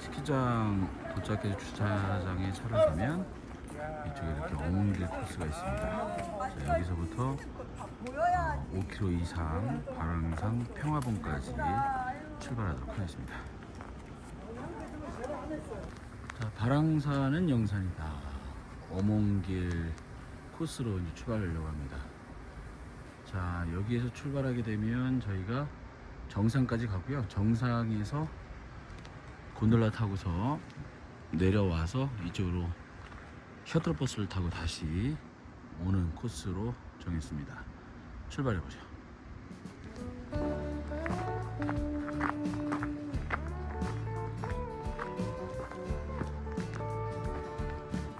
스키장 도착해서 주차장에 차를 가면 이쪽에 이렇게 어몽길 코스가 있습니다. 자, 여기서부터 5km 이상 바랑산 평화봉까지 출발하도록 하겠습니다. 자, 바랑산은 영산이다. 어몽길 코스로 이제 출발하려고 합니다. 자, 여기에서 출발하게 되면 저희가 정상까지 가고요. 정상에서 곤돌라 타고서 내려와서 이쪽으로 셔틀버스를 타고 다시 오는 코스로 정했습니다. 출발해 보죠.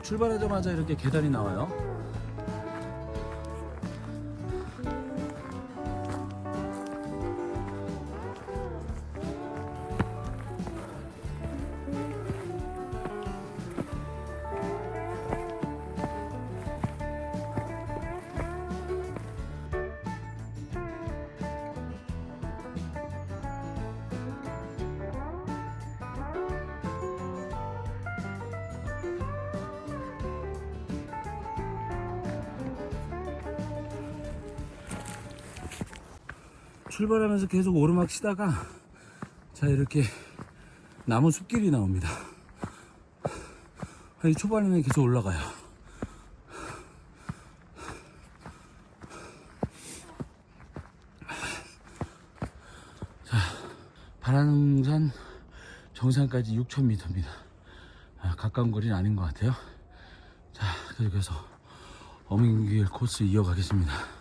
출발하자마자 이렇게 계단이 나와요. 출발하면서 계속 오르막 치다가 자 이렇게 나무 숲길이 나옵니다. 이 초반에는 계속 올라가요. 자 바람산 정상까지 6,000m입니다. 아, 가까운 거리는 아닌 것 같아요. 자 계속해서 어민길 코스 이어가겠습니다.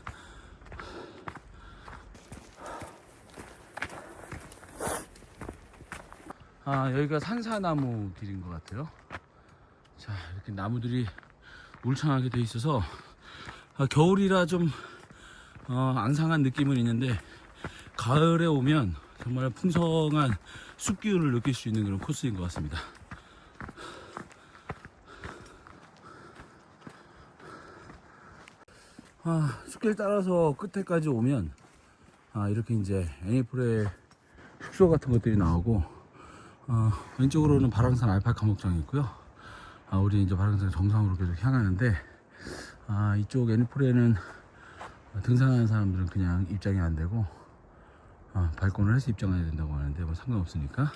아 여기가 산사나무 길인 것 같아요. 자 이렇게 나무들이 울창하게 돼 있어서 아, 겨울이라 좀 어, 앙상한 느낌은 있는데 가을에 오면 정말 풍성한 숲 기운을 느낄 수 있는 그런 코스인 것 같습니다. 아, 숲길 따라서 끝에까지 오면 아, 이렇게 이제 애니풀의 숙소 같은 것들이 나오고 어, 왼쪽으로는 바랑산 알파카 목장이 있고요. 아, 우리 이제 바랑산 정상으로 계속 향하는데 아, 이쪽 애니풀에는 등산하는 사람들은 그냥 입장이 안 되고 어, 발권을 해서 입장해야 된다고 하는데 뭐 상관없으니까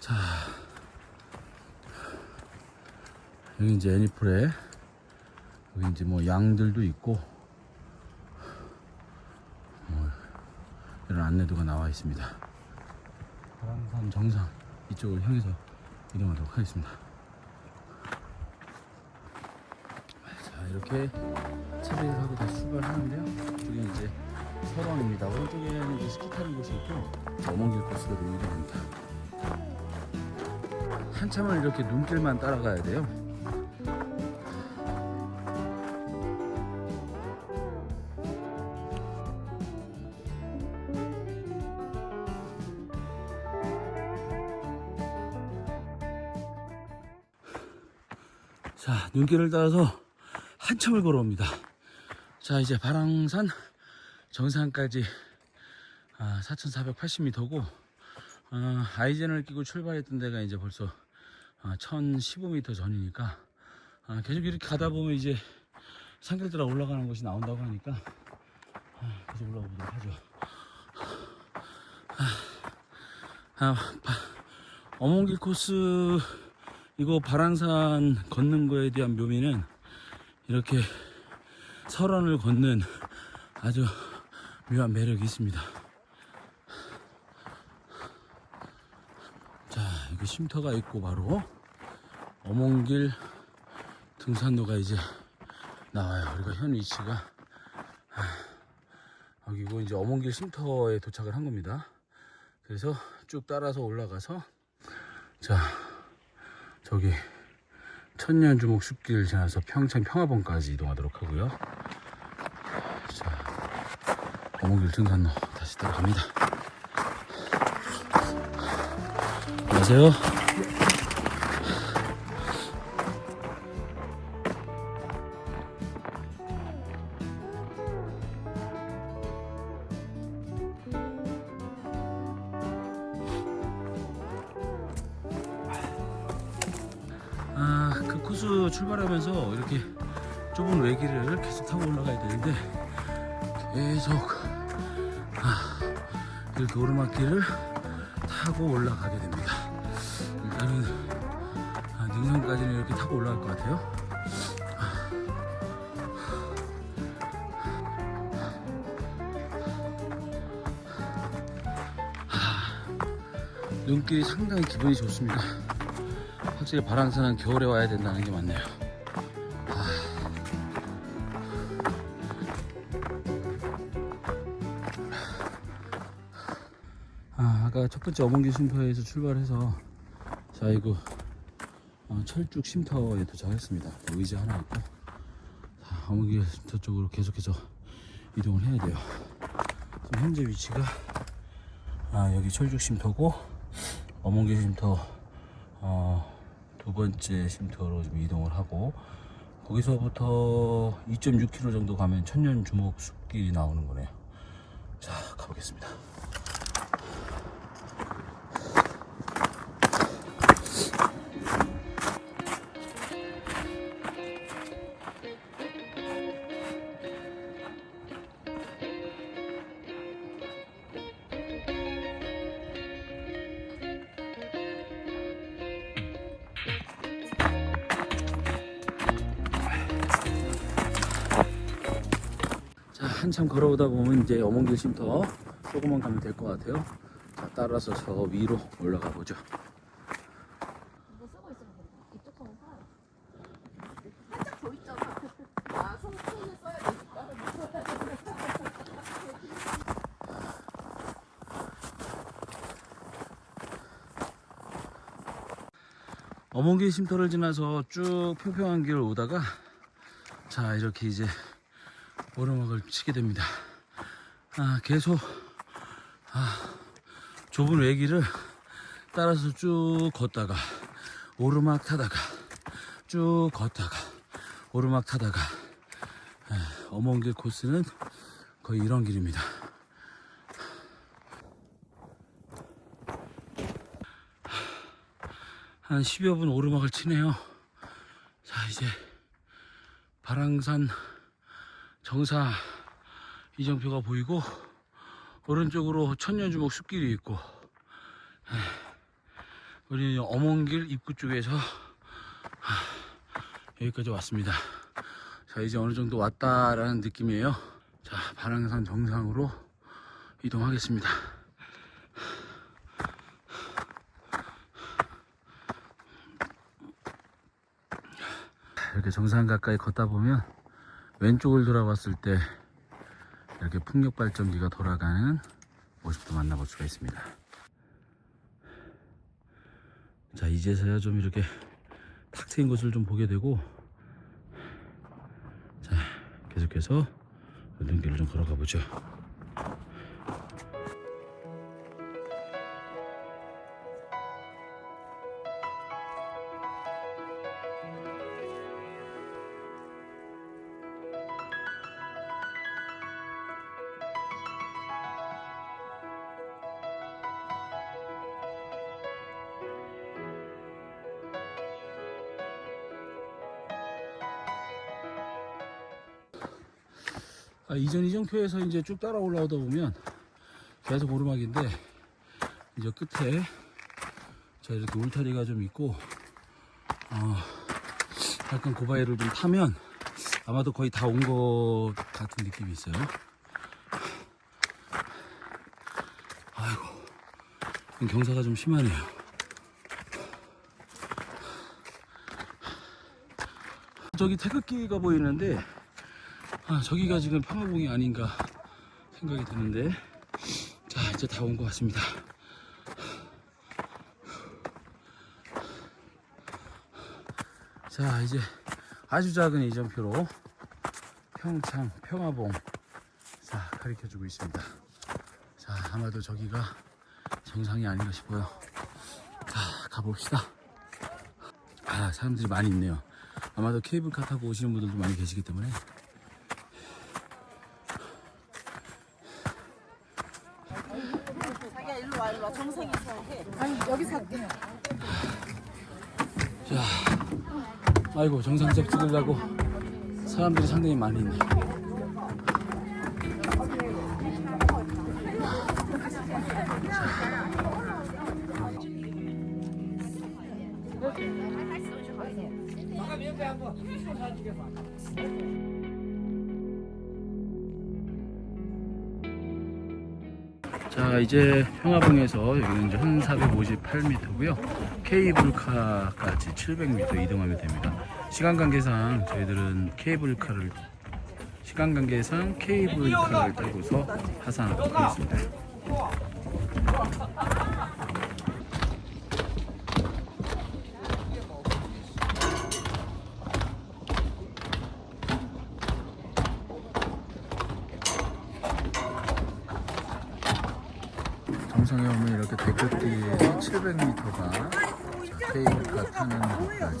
자 여기 이제 애니풀에 여기 이제 뭐 양들도 있고 뭐 이런 안내도가 나와 있습니다. 바람산 정상 이쪽을 향해서 이동하도록 하겠습니다. 자 이렇게 차비를 하고 다시 출발하는데요. 이쪽에 이제 설원입니다. 오른쪽에는 이제 스키 타는 곳이 있고 어몽길 코스로 이동합니다. 한참을 이렇게 눈길만 따라가야 돼요. 자, 눈길을 따라서 한참을 걸어옵니다. 자, 이제 바랑산 정상까지 아, 4,480m고 아, 아이젠을 끼고 출발했던 데가 이제 벌써 아, 1,015m 전이니까 아, 계속 이렇게 가다 보면 이제 산길 따라 올라가는 곳이 나온다고 하니까 아, 계속 올라가 보도록 하죠. 아, 바, 어몽길 코스 이거 바랑산 걷는 거에 대한 묘미는 이렇게 설원을 걷는 아주 묘한 매력이 있습니다. 자, 여기 쉼터가 있고 바로 어몽길 등산로가 이제 나와요. 우리가 현 위치가 아, 여기고 이제 어몽길 쉼터에 도착을 한 겁니다. 그래서 쭉 따라서 올라가서 자 저기 천년주목 숲길 지나서 평창 평화봉까지 이동하도록 하고요. 자, 어묵길 등산로 다시 따라갑니다. 안녕하세요. 코스 출발하면서 이렇게 좁은 외길을 계속 타고 올라가야 되는데 계속 아, 이렇게 오르막길을 타고 올라가게 됩니다. 일단은 아, 능선까지는 이렇게 타고 올라갈 것 같아요. 눈길이 상당히 기분이 좋습니다. 확실히 바람산은 겨울에 와야 된다는 게 맞네요. 아, 아까 첫 번째 어몽길 쉼터에서 출발해서 자 이거 어, 철쭉 쉼터에 도착했습니다. 의자 하나 있고 자, 어몽길 쉼터 쪽으로 계속해서 이동을 해야 돼요. 지금 현재 위치가 아, 여기 철쭉 쉼터고 어몽길 쉼터 어, 두 번째 쉼터로 좀 이동을 하고 거기서부터 2.6km 정도 가면 천년 주목 숲길이 나오는 거네요. 자 가보겠습니다. 한참 걸어오다 보면 이제 어몽길 쉼터 조금만 가면 될 것 같아요. 자 따라서 저 위로 올라가 보죠. 어몽길 쉼터를 지나서 쭉 평평한 길을 오다가 자 이렇게 이제 오르막을 치게 됩니다. 아 계속 아 좁은 외길을 따라서 쭉 걷다가 오르막 타다가 쭉 걷다가 오르막 타다가 아, 어몽길 코스는 거의 이런 길입니다. 한 10여 분 오르막을 치네요. 자, 이제 바랑산 정사 이정표가 보이고 오른쪽으로 천년주목 숲길이 있고 에, 우리 어몽길 입구 쪽에서 하, 여기까지 왔습니다. 자, 이제 어느 정도 왔다라는 느낌이에요. 자, 바랑산 정상으로 이동하겠습니다. 이렇게 정상 가까이 걷다 보면 왼쪽을 돌아봤을 때 이렇게 풍력 발전기가 돌아가는 모습도 만나볼 수가 있습니다. 자 이제서야 좀 이렇게 탁 트인 곳을 좀 보게 되고 자 계속해서 눈길을 좀 걸어가 보죠. 아, 이전 이정표에서 이제 쭉 따라 올라오다 보면 계속 오르막인데 이제 끝에 자 이렇게 울타리가 좀 있고 어, 약간 고바위를 좀 타면 아마도 거의 다 온 것 같은 느낌이 있어요. 아이고 경사가 좀 심하네요. 저기 태극기가 보이는데 아, 저기가 지금 평화봉이 아닌가 생각이 드는데. 자 이제 다 온 것 같습니다. 자 이제 아주 작은 이정표로 평창 평화봉 자 가리켜주고 있습니다. 자 아마도 저기가 정상이 아닌가 싶어요. 자 가봅시다. 아 사람들이 많이 있네요. 아마도 케이블카 타고 오시는 분들도 많이 계시기 때문에 자기야 일로 와 일로 와 정상에서 해. 아니, 여기서 할게요. 자, 아이고 정상적 찍으려고 사람들이 상당히 많이 있네. 자 이제 평화봉에서 여기는 이제 1458m고요. 케이블카까지 700m 이동하면 됩니다. 시간 관계상 저희들은 케이블카를 시간 관계상 케이블카를 타고서 하산하도록 하겠습니다 정상에 오면 이렇게 데크길에서 700m가 케이블카 타는 곳까지.